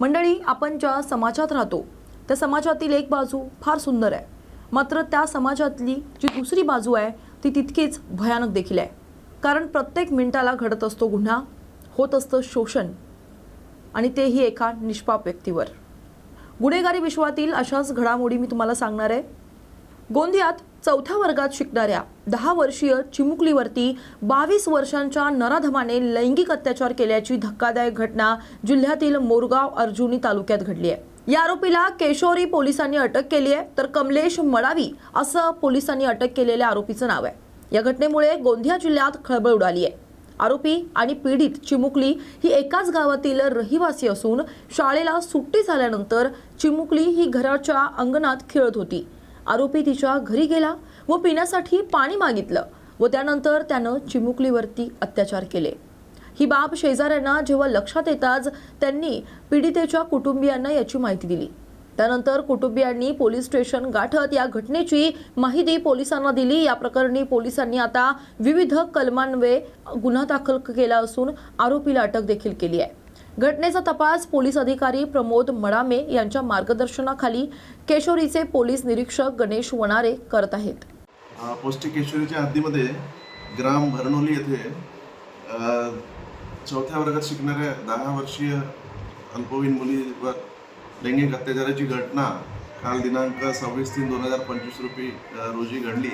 मंडळी आपण ज्या समाजात राहतो त्या समाजातील एक बाजू फार सुंदर आहे. मात्र त्या समाजातली जी दुसरी बाजू आहे ती तितकीच भयानक देखील आहे. कारण प्रत्येक मिनिटाला घडत असतो गुन्हा होत असतं शोषण आणि तेही एका निष्पाप व्यक्तीवर. गुन्हेगारी विश्वातील अशाच घडामोडी मी तुम्हाला सांगणार आहे. गोंदियात चौथ्या वर्गात शिकणाऱ्या दहा वर्षीय चिमुकलीवरती बावीस वर्षांच्या नराधमाने लैंगिक अत्याचार केल्याची धक्कादायक घटना जिल्ह्यातील मोरगाव अर्जुनी तालुक्यात घडली आहे. या आरोपीला केशोरी पोलिसांनी अटक केली आहे तर कमलेश मडावी असं पोलिसांनी अटक केलेल्या आरोपीचं नाव आहे. या घटनेमुळे गोंदिया जिल्ह्यात खळबळ उडाली आहे. आरोपी आणि पीडित चिमुकली ही एकाच गावातील रहिवासी असून शाळेला सुट्टी झाल्यानंतर चिमुकली ही घराच्या अंगणात खेळत होती. आरोपी तिच्या घरी गेला व पिण्यासाठी पाणी मागितलं व त्यानंतर त्यानं चिमुकलीवरती अत्याचार केले. ही बाब शेजाऱ्यांना जेव्हा लक्षात येताच त्यांनी पीडितेच्या कुटुंबियांना याची माहिती दिली. त्यानंतर कुटुंबियांनी पोलीस स्टेशन गाठत या घटनेची माहिती पोलिसांना दिली. या प्रकरणी पोलिसांनी आता विविध कलमान्वये गुन्हा दाखल केला असून आरोपीला अटक देखील केली आहे. घटनेचा तपास पोलीस अधिकारी प्रमोद मडामे यांच्या मार्गदर्शनाखाली केशोरीचे पोलीस निरीक्षक गणेश वणारे करत आहेत. पौष्टिकेश्वरीच्या हद्दीमध्ये ग्राम भरनोली येथे चौथ्या वर्गात शिकणाऱ्या दहा वर्षीय अल्पवयीन मुलीवर लैंगिक अत्याचाराची घटना काल दिनांक सव्वीस तीन दोन हजार पंचवीस रुपये रोजी घडली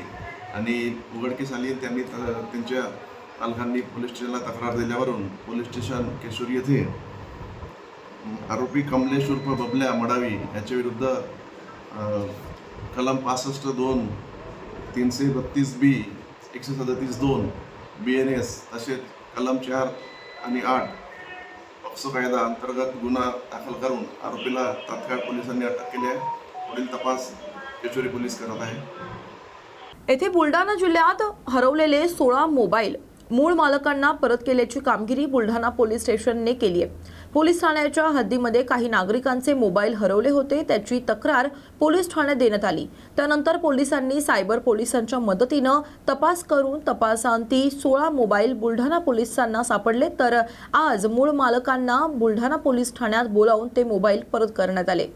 आणि उघडकीस आली. त्यांनी त्यांच्या पालकांनी पोलीस स्टेशनला तक्रार दिल्यावरून पोलीस स्टेशन केशोरी येथे आरोपी कमलेश उर्फ बबल्या मडावी याच्या विरुद्ध कलम पासष्ट दोन तीनशे बत्तीस बी एकशे सदतीस दोन बी एन एस तसेच कलम चार आणि आठ पॉक्सो कायदा अंतर्गत गुन्हा दाखल करून आरोपीला तात्काळ पोलिसांनी अटक केली आहे. पुढील तपास केशोरी पोलीस करत आहे. येथे बुलढाणा जिल्ह्यात हरवलेले सोळा मोबाईल मूळ मालकांना परत केल्याची कामगिरी बुलढाणा पोलीस स्टेशनने केली आहे. पोलीस ठाण्याच्या हद्दीमध्ये काही नागरिकांचे मोबाईल हरवले होते त्याची तक्रार पोलीस ठाण्यात देण्यात आली. त्यानंतर पोलिसांनी सायबर पोलिसांच्या मदतीनं तपास करून तपासांती सोळा मोबाईल बुलढाणा पोलिसांना सापडले. तर आज मूळ मालकांना बुलढाणा पोलीस ठाण्यात बोलावून ते मोबाईल परत करण्यात आले.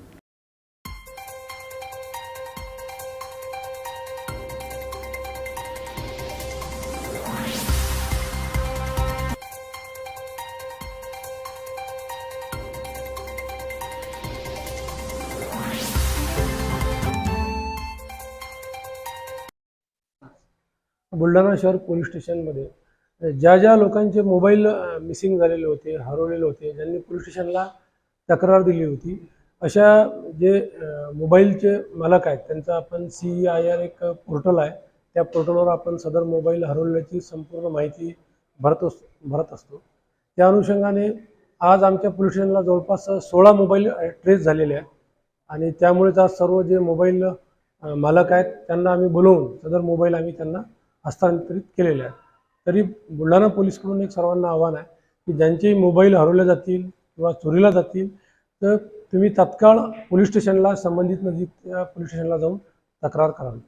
बुलढाणा शहर पोलीस स्टेशनमध्ये. ज्या ज्या लोकांचे मोबाईल मिसिंग झालेले होते हरवलेले होते ज्यांनी पोलीस स्टेशनला तक्रार दिली होती अशा जे मोबाईलचे मालक आहेत त्यांचा आपण सी आय आर एक पोर्टल आहे. त्या पोर्टलवर आपण सदर मोबाईल हरवल्याची संपूर्ण माहिती भरत अस भरत असतो. त्या अनुषंगाने आज आमच्या पोलीस स्टेशनला जवळपास सोळा मोबाईल ट्रेस झालेले आहेत. आणि त्यामुळेच आज सर्व जे मोबाईल मालक आहेत त्यांना आम्ही बोलवून सदर मोबाईल आम्ही त्यांना हस्तांतरित केलेले आहेत. तरी बुलढाणा पोलीसकडून एक सर्वांना आव्हान आहे की ज्यांचे मोबाईल हरवले जातील किंवा चोरीला जातील तर तुम्ही तात्काळ पोलीस स्टेशनला संबंधित नजीकच्या पोलीस स्टेशनला जाऊन तक्रार करावी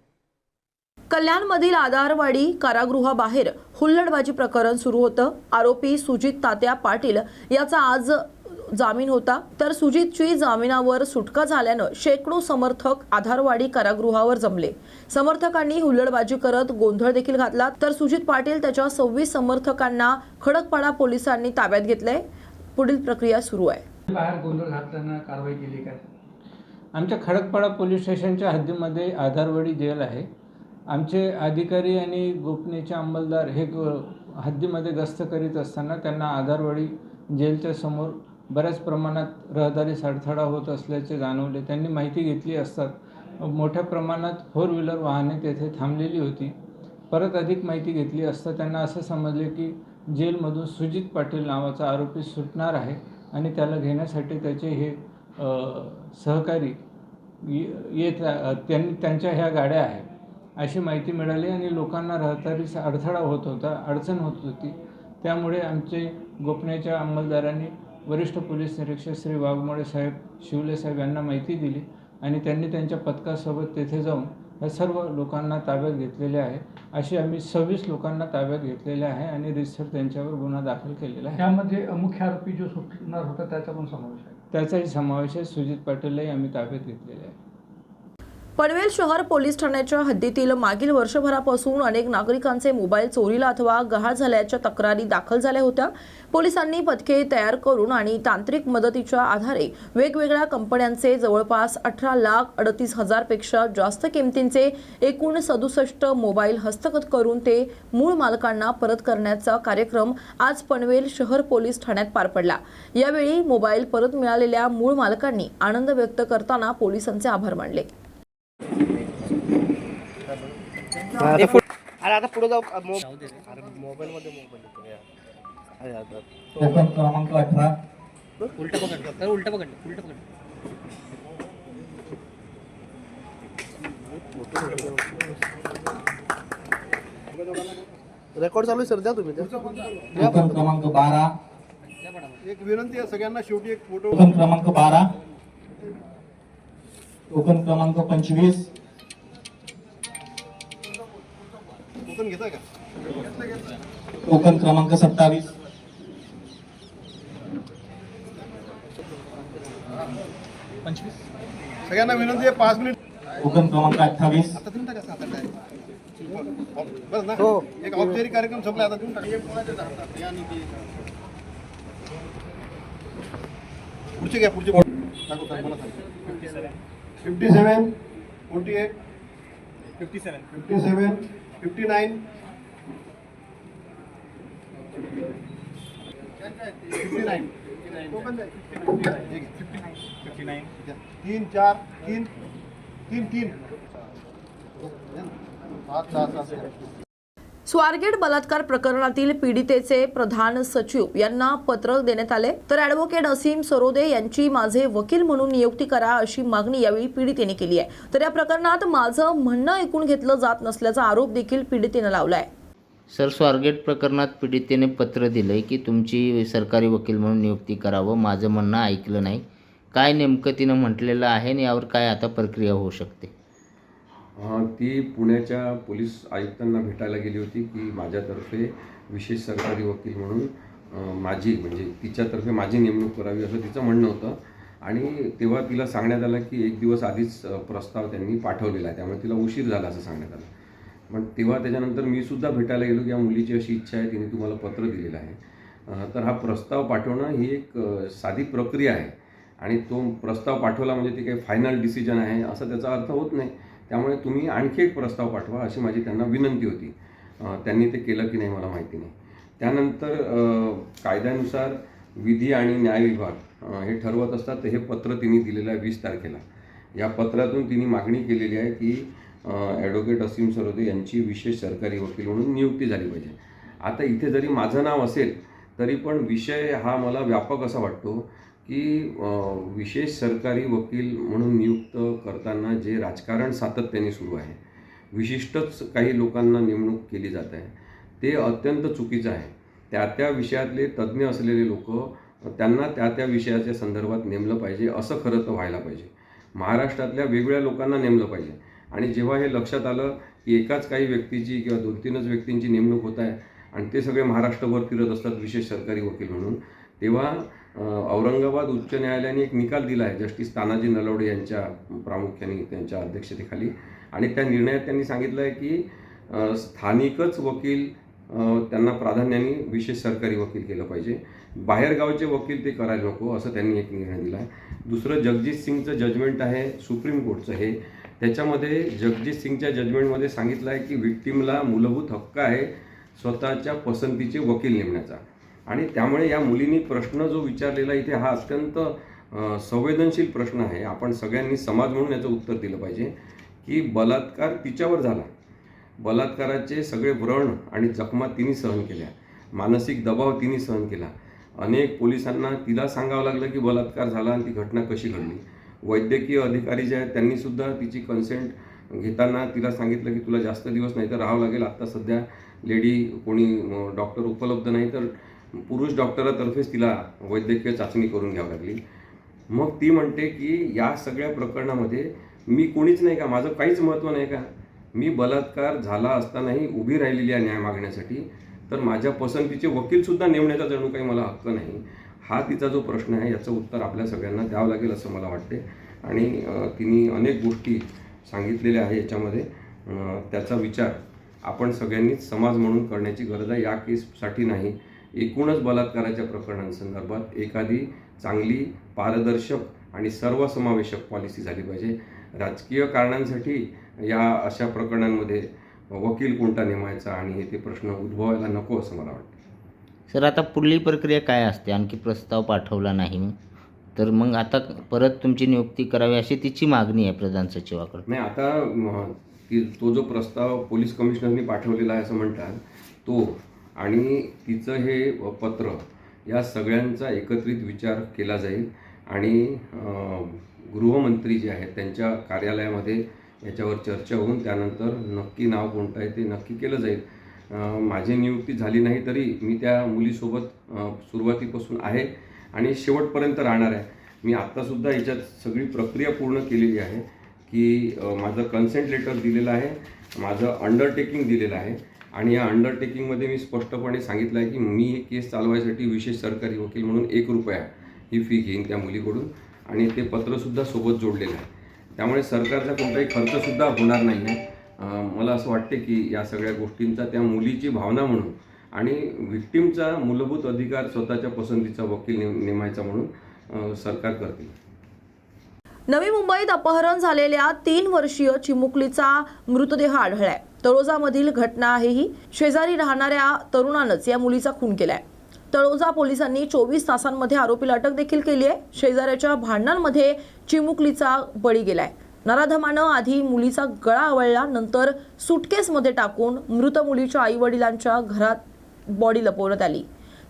कल्याणमधील आधारवाडी कारागृहाबाहेर हुल्लडबाजी प्रकरण सुरू होतं. आरोपी सुजित तात्या पाटील याचा आज जामीन होता तर सुजितची जामिनावर सुटका झाल्यानं शेकडो समर्थक आधारवाडी कारागृहावर जमले. समर्थकांनी हुल्लडबाजी करत गोंधळ देखील घातला तर सुजित पाटील त्याच्या सव्वीस समर्थकांना खडकपाडा पोलिसांनी ताब्यात घेतलंय. पुढील प्रक्रिया सुरू आहे. बाहेर गोंधळ घातल्यानं कारवाई केली काय आमच्या खडकपाडा पोलीस स्टेशनच्या हद्दीमध्ये आधारवाडी जेल आहे. आमचे अधिकारी आणि गोपनीयचे अंमलदार हे हद्दीमध्ये गस्त करीत असताना त्यांना आधारवाडी जेलच्या समोर बऱ्याच प्रमाणात रहदारीस अडथळा होत असल्याचे जाणवले. त्यांनी माहिती घेतली असतात. मोठ्या प्रमाणात फोर व्हीलर वाहने तेथे थांबलेली होती. परत अधिक माहिती घेतली असता त्यांना असं समजले की जेलमधून सुजित पाटील नावाचा आरोपी सुटणार आहे आणि त्याला घेण्यासाठी त्याचे हे सहकारी ये- येत त्यांनी त्यांच्या ह्या गाड्या आहेत. अशी माहिती मिळाली आणि लोकांना रहदारीस अडथळा होत होता अडचण होत होती. त्यामुळे आमचे गोपनीयच्या अंमलदारांनी वरिष्ठ पोलीस निरीक्षक श्री वाघमोडे साहेब शिवले साहेब यांना माहिती दिली आणि त्यांनी त्यांच्या पथकासोबत तेथे जाऊन या सर्व लोकांना ताब्यात घेतलेले आहे. अशी आम्ही सव्वीस लोकांना ताब्यात घेतलेले आहे आणि रितसर त्यांच्यावर गुन्हा दाखल केलेला आहे. त्यामध्ये मुख्य आरोपी जो सुटणार होता त्याचा पण समावेश आहे. त्याचाही समावेश आहे. सुजित पाटीलही आम्ही ताब्यात घेतलेले आहे. पनवेल शहर पोलीस ठाण्याच्या हद्दीतील मागील वर्षभरापासून अनेक नागरिकांचे मोबाईल चोरीला अथवा गहाळ झाल्याच्या तक्रारी दाखल झाल्या होत्या. पोलिसांनी पथके तयार करून आणि तांत्रिक मदतीच्या आधारे वेगवेगळ्या कंपन्यांचे जवळपास अठरा लाख अडतीस हजारपेक्षा जास्त किमतींचे एकूण सदुसष्ट मोबाईल हस्तगत करून ते मूळ मालकांना परत करण्याचा कार्यक्रम आज पनवेल शहर पोलीस ठाण्यात पार पडला. यावेळी मोबाईल परत मिळालेल्या मूळ मालकांनी आनंद व्यक्त करताना पोलिसांचे आभार मानले. अरे आता पुढे जाऊ मोबाईल मध्ये क्रमांक अठरा. उलट पकड उलट पकड उलट पकड. रेकॉर्ड चालू आहे सर द्या तुम्ही क्रमांक बारा. एक विनंती आहे सगळ्यांना शेवटी एक फोटो क्रमांक बारा. टोकन क्रमांक पंचवीस. टोकन घेताय का टोकन क्रमांक सत्तावीस सगळ्यांना विनंती आहे पाच मिनिट टोकन क्रमांक अठ्ठावीस आता देऊन टाका सात आठ बरं ना एक औपचारिक कार्यक्रम संपला आता देऊन टाका कोणाचे धरतात? आणि ते. पुढचे घ्या पुढचे टाकू टाकू मला fifty seven forty eight fifty seven fifty seven fifty nine fifty nine fifty nine तीन चार तीन. तीन तीन. सात सहा सात स्वारगेट बलात्कार प्रकरणातील पीडितेचे प्रधान सचिव यांना पत्र देण्यात आले. तर ॲडव्होकेट असीम सरोदे यांची माझे वकील म्हणून नियुक्ती करा अशी मागणी यावेळी पीडितेने केली आहे. तर या प्रकरणात माझं म्हणणं ऐकून घेतलं जात नसल्याचा आरोप देखील पीडितेनं लावलाय. सर स्वारगेट प्रकरणात पीडितेने पत्र दिलं आहे की तुमची सरकारी वकील म्हणून नियुक्ती करावं. माझं म्हणणं ऐकलं नाही. काय नेमकं तिनं म्हटलेलं आहे आणि यावर काय आता प्रक्रिया होऊ शकते? ती पुण्याच्या पोलीस आयुक्तांना भेटायला गेली होती की माझ्यातर्फे विशेष सरकारी वकील म्हणून माझी म्हणजे तिच्यातर्फे माझी नेमणूक करावी असं तिचं म्हणणं होतं. आणि तेव्हा तिला सांगण्यात आलं की एक दिवस आधीच प्रस्ताव त्यांनी पाठवलेला आहे त्यामुळे तिला उशीर झाला असं सांगण्यात आलं. पण तेव्हा त्याच्यानंतर मी सुद्धा भेटायला गेलो की या मुलीची अशी इच्छा आहे तिने तुम्हाला पत्र दिलेलं आहे. तर हा प्रस्ताव पाठवणं ही एक साधी प्रक्रिया आहे. आणि तो प्रस्ताव पाठवला म्हणजे ते काही फायनल डिसिजन आहे असा त्याचा अर्थ होत नाही. त्यामुळे तुम्ही आणखी एक प्रस्ताव पाठवा अशी माझी त्यांना विनंती होती. त्यांनी ते केलं की नाही मला माहिती नाही. त्यानंतर कायद्यानुसार विधी आणि न्याय विभाग हे ठरवत असतात तर हे पत्र तिने दिलेलं आहे वीस तारखेला. या पत्रातून तिने मागणी केलेली आहे की ॲडव्होकेट असीम सरोदे यांची विशेष सरकारी वकील म्हणून नियुक्ती झाली पाहिजे. आता इथे जरी माझं नाव असेल तरी पण विषय हा मला व्यापक असा वाटतो की विशेष सरकारी वकील म्हणून नियुक्त करताना जे राजकारण सातत्याने सुरू आहे विशिष्टच काही लोकांना नेमणूक केली जात आहे ते अत्यंत चुकीचं आहे. त्या त्या विषयातले तज्ज्ञ असलेले लोक त्यांना त्या त्या विषयाच्या संदर्भात नेमलं पाहिजे असं खरं तर व्हायला पाहिजे. महाराष्ट्रातल्या वेगवेगळ्या लोकांना नेमलं पाहिजे. आणि जेव्हा हे लक्षात आलं की एकाच काही व्यक्तीची किंवा दोन तीनच व्यक्तींची नेमणूक होत आहे आणि ते सगळे महाराष्ट्रभर फिरत असतात विशेष सरकारी वकील म्हणून. तेव्हा औरंगाबाद उच्च न्यायालयाने एक निकाल दिला आहे जस्टिस तानाजी नलवडे यांच्या प्रामुख्याने त्यांच्या अध्यक्षतेखाली. आणि त्या निर्णयात त्यांनी सांगितलं आहे की स्थानिकच वकील त्यांना प्राधान्याने विशेष सरकारी वकील केलं पाहिजे. बाहेरगावचे वकील ते करायला नको असं त्यांनी एक निर्णय दिला आहे. दुसरं जगजित सिंगचं जजमेंट आहे सुप्रीम कोर्टचं हे. त्याच्यामध्ये जगजित सिंगच्या जजमेंटमध्ये सांगितलं आहे की विक्टीमला मूलभूत हक्क आहे स्वतःच्या पसंतीचे वकील नेमण्याचा. आणि त्यामुळे या मुलींनी प्रश्न जो विचारलेला इथे हा अत्यंत संवेदनशील प्रश्न आहे. आपण सगळ्यांनी समाज म्हणून याचं उत्तर दिलं पाहिजे की बलात्कार तिच्यावर झाला. बलात्काराचे सगळे व्रण आणि जखमा तिने सहन केल्या. मानसिक दबाव तिने सहन केला. अनेक पोलिसांना तिला सांगावं लागलं की बलात्कार झाला आणि ती घटना कशी घडली. वैद्यकीय अधिकारी जे आहेत त्यांनीसुद्धा तिची कन्सेंट घेताना तिला सांगितलं की तुला जास्त दिवस नाही तर राहावं लागेल. आत्ता सध्या लेडी कोणी डॉक्टर उपलब्ध नाही तर पुरुष डॉक्टरातर्फेच तिला वैद्यकीय चाचणी करून घ्यावी लागली. मग ती म्हणते की या सगळ्या प्रकरणामध्ये मी कोणीच नाही का? माझं काहीच महत्त्व नाही का? मी बलात्कार झाला असतानाही उभी राहिलेली आहे न्याय मागण्यासाठी तर माझ्या पसंतीचे वकीलसुद्धा नेमण्याचा जणू काही मला हक्क नाही. हा तिचा जो प्रश्न आहे याचं उत्तर आपल्या सगळ्यांना द्यावं लागेल असं मला वाटते. आणि तिने अनेक गोष्टी सांगितलेल्या आहे याच्यामध्ये. त्याचा विचार आपण सगळ्यांनीच समाज म्हणून करण्याची गरज आहे. या केससाठी नाही एकूणच बलात्काराच्या प्रकरणांसंदर्भात एखादी चांगली पारदर्शक आणि सर्वसमावेशक पॉलिसी झाली पाहिजे. राजकीय कारणांसाठी या अशा प्रकरणांमध्ये वकील कोणता नेमायचा आणि हे ते प्रश्न उद्भवायला नको असं मला वाटतं. सर आता पुढली प्रक्रिया काय असते? आणखी प्रस्ताव पाठवला नाही तर मग आता परत तुमची नियुक्ती करावी अशी तिची मागणी आहे प्रधान सचिवाकडे नाही आता ती तो जो प्रस्ताव पोलीस कमिशनरनी पाठवलेला आहे असं म्हणतात तो आणि तिचं हे पत्र या सगळ्यांचा एकत्रित विचार केला जाईल. आणि गृहमंत्री जे आहेत त्यांच्या कार्यालयामध्ये याच्यावर चर्चा होऊन त्यानंतर नक्की नाव कोणतं आहे ते नक्की केलं जाईल. माझी नियुक्ती झाली नाही तरी मी त्या मुलीसोबत सुरुवातीपासून आहे आणि शेवटपर्यंत राहणार आहे. मी आत्तासुद्धा याच्यात सगळी प्रक्रिया पूर्ण केलेली आहे. की माझं कन्सेंट लेटर दिलेलं आहे माझं अंडरटेकिंग दिलेलं आहे आणि या अंडरटेकिंगमध्ये मी स्पष्टपणे सांगितलं आहे की मी हे केस चालवायसाठी विशेष सरकारी वकील म्हणून एक रुपया ही फी घेईन त्या मुलीकडून आणि ते पत्रसुद्धा सोबत जोडलेलं आहे. त्यामुळे सरकारचा कोणताही खर्चसुद्धा होणार नाही आहे. मला असं वाटते की या सगळ्या गोष्टींचा त्या मुलीची भावना म्हणून आणि व्हिक्टीमचा मूलभूत अधिकार स्वतःच्या पसंतीचा वकील नेम नेमायचा म्हणून सरकार करतील. नवी मुंबईत अपहरण झालेल्या तीन वर्षीय चिमुकलीचा मृतदेह आढळलाय. तळोजामधील घटना आहे ही शेजारी राहणाऱ्या तरुणानंच या मुलीचा खून केलाय. तळोजा पोलिसांनी चोवीस तासांमध्ये आरोपीला अटक देखील केली आहे. शेजाऱ्याच्या भांडणांमध्ये चिमुकलीचा बळी गेलाय. नराधमानं आधी मुलीचा गळा आवळला नंतर सुटकेसमध्ये टाकून मृत मुलीच्या आई वडिलांच्या घरात बॉडी लपवण्यात आली.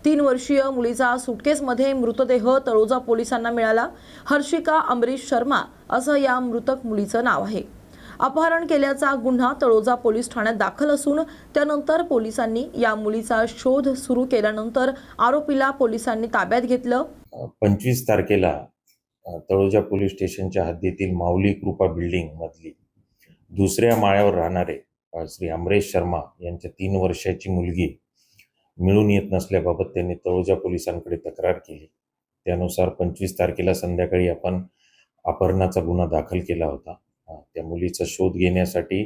तीन वर्षीय मुलीचा सुटकेसमध्ये मृतदेह तळोजा पोलिसांना मिळाला. हर्षिका अमरीश शर्मा असं या मृतक मुलीचं नाव आहे. अपहरण केल्याचा गुन्हा तळोजा पोलीस ठाण्यात दाखल असून त्यानंतर पोलिसांनी या मुलीचा शोध सुरू केल्यानंतर आरोपीला पोलिसांनी ताब्यात घेतलं. पंचवीस तारखेला तळोजा पोलीस स्टेशनच्या हद्दीतील माऊली कृपा बिल्डिंग मधली दुसऱ्या माळ्यावर राहणारे श्री अमरेश शर्मा यांच्या तीन वर्षाची मुलगी मिळून येत नसल्याबाबत त्यांनी तळोजा पोलिसांकडे तक्रार केली. त्यानुसार पंचवीस तारखेला संध्याकाळी आपण अपहरणाचा गुन्हा दाखल केला होता. त्या मुलीचा शोध घेण्यासाठी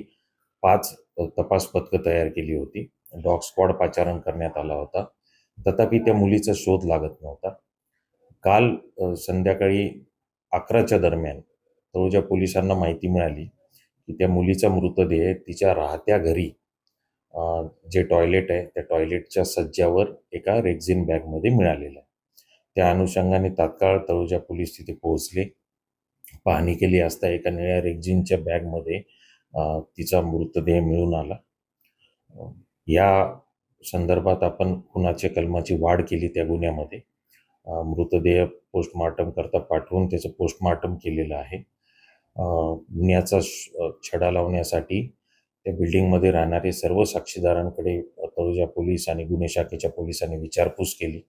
पाच तपास पथकं तयार केली होती. डॉग स्क्वॉड पाचारण करण्यात आला होता. तथापि त्या मुलीचा शोध लागत नव्हता. काल संध्याकाळी अकराच्या दरम्यान तळोजा पोलिसांना माहिती मिळाली की त्या मुलीचा मृतदेह तिच्या राहत्या घरी जे टॉयलेट आहे त्या टॉयलेटच्या सज्जावर एका रेक्झिन बॅगमध्ये मिळालेला आहे. त्या अनुषंगाने तात्काळ तळोजा पोलीस तिथे पोहोचले. पाहणी केली असता एका निळ्या रेक्झिनच्या बॅगमध्ये तिचा मृतदेह मिळून आला. या संदर्भात आपण खुनाच्या कलमाची वाढ केली त्या गुन्ह्यामध्ये? मृतदेह पोस्टमार्टम करता पाठवून त्याचं पोस्टमॉर्टम केलेलं आहे. गुन्ह्याचा छडा लावण्यासाठी त्या बिल्डिंगमध्ये राहणारे सर्व साक्षीदारांकडे तळुजा तळोजा पोलीस आणि गुन्हे शाखेच्या पोलिसांनी विचारपूस केली.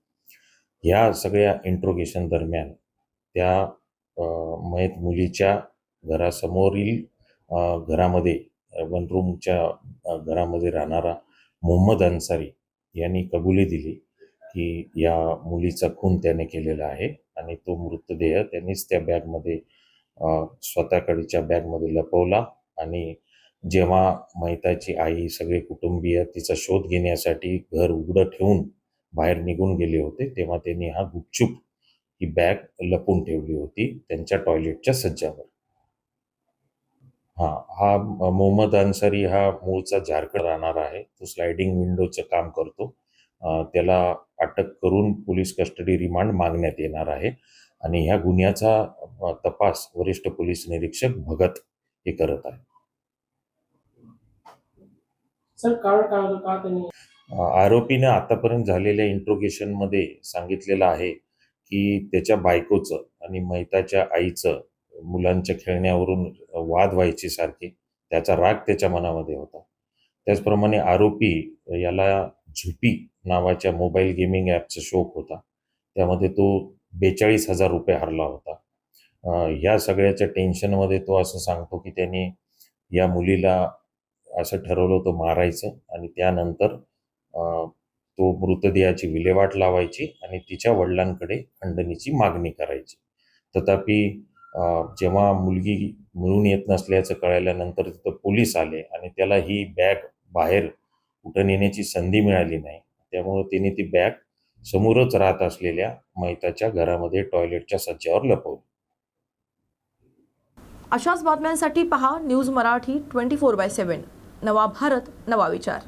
या सगळ्या इंट्रोगेशन दरम्यान त्या मयत मुलीच्या घरासमोरील घरामध्ये वन रूमच्या घरामध्ये राहणारा मोहम्मद अन्सारी यांनी कबुली दिली की या मुलीचा खून त्याने केलेला आहे आणि तो मृतदेह त्यांनीच त्या बॅगमध्ये स्वतःकडच्या बॅगमध्ये लपवला आणि जेव्हा मैताची आई सगळे कुटुंबीय तिचा शोध घेण्यासाठी घर उघडं ठेवून बाहेर निघून गेले होते तेव्हा त्यांनी हा गुपचूप ही बॅग लपून ठेवली होती त्यांच्या टॉयलेटच्या सज्जावर. हा हा मोहम्मद अन्सारी हा मूळचा झारखंड राहणार आहे. तो स्लायडिंग विंडोचं काम करतो. त्याला अटक करून पोलीस कस्टडी रिमांड मागण्यात येणार आहे आणि ह्या गुन्ह्याचा तपास वरिष्ठ पोलीस निरीक्षक भगत हे करत आहे सर कारण काय होतं का त्यांनी आरोपीनं आतापर्यंत झालेल्या इंट्रोगेशनमध्ये सांगितलेलं आहे की त्याच्या बायकोचं आणि मैताच्या आईचं मुलांच्या खेळण्यावरून वाद व्हायचे सारखे त्याचा राग त्याच्या मनामध्ये होता. त्याचप्रमाणे आरोपी याला झुपी नावाच्या मोबाईल गेमिंग ॲपचा शोक होता. त्यामध्ये तो बेचाळीस हजार रुपये हरला होता. ह्या सगळ्याच्या टेन्शनमध्ये तो असं सांगतो की त्याने या मुलीला असं ठरवलं होतं मारायचं आणि त्यानंतर तो मृतदेहाची विल्हेवाट लावायची आणि तिच्या वडिलांकडे खंडणीची मागणी करायची. तथापि जेव्हा मुलगी मिळून येत नसल्याचं कळल्यानंतर तिथं पोलीस आले आणि त्याला ही बॅग बाहेर कुठं नेण्याची संधी मिळाली नाही. त्यामुळं तिने ती बॅग समोरच राहत असलेल्या मैताच्या घरामध्ये टॉयलेटच्या सज्जावर लपवली. अशाच बातम्यांसाठी पहा news Marathi twenty four by seven नवा भारत नवा विचार.